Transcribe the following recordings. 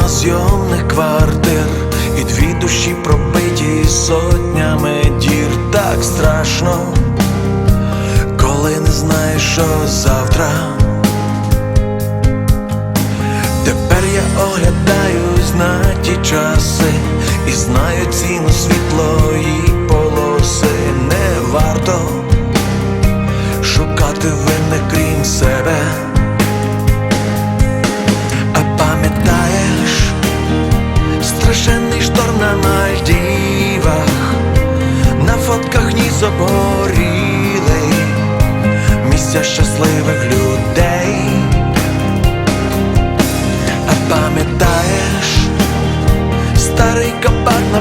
Павутина зйомних квартир І дві душі пробиті сотнями дір Так страшно, коли не знаєш, що завтра. Тепер я оглядаюсь на ті часи і знаю ціну світлої полоси. Не варто заборіли місця щасливих людей. А пам'ятаєш старий кабак на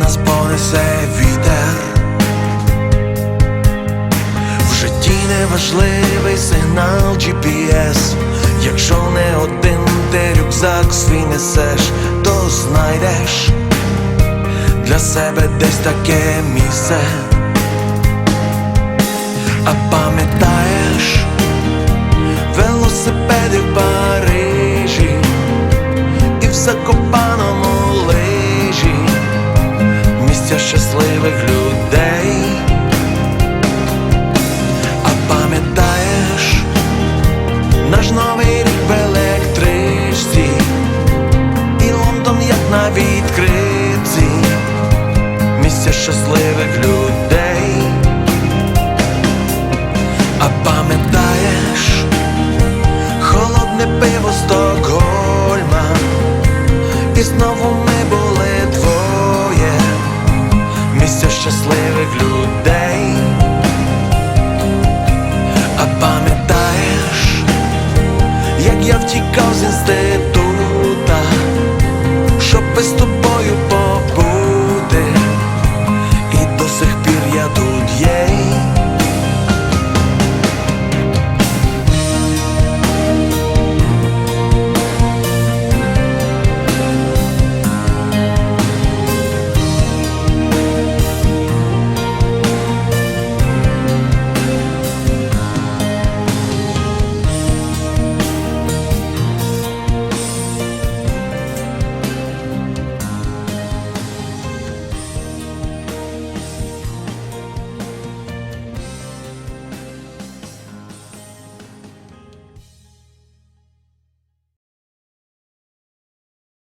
нас понесе вітер. В житті не важливий сигнал GPS Якщо не один ти рюкзак свій несеш, то знайдеш для себе десь таке місце. А пам'ятаєш велосипеди в Парижі і в Закопаному місця щасливих людей. А пам'ятаєш наш новий рік в електричці і Лондон як на відкритці, місця щасливих людей. людей, а пам'ятаєш, як я втікав з інститута, щоб ви з тобою.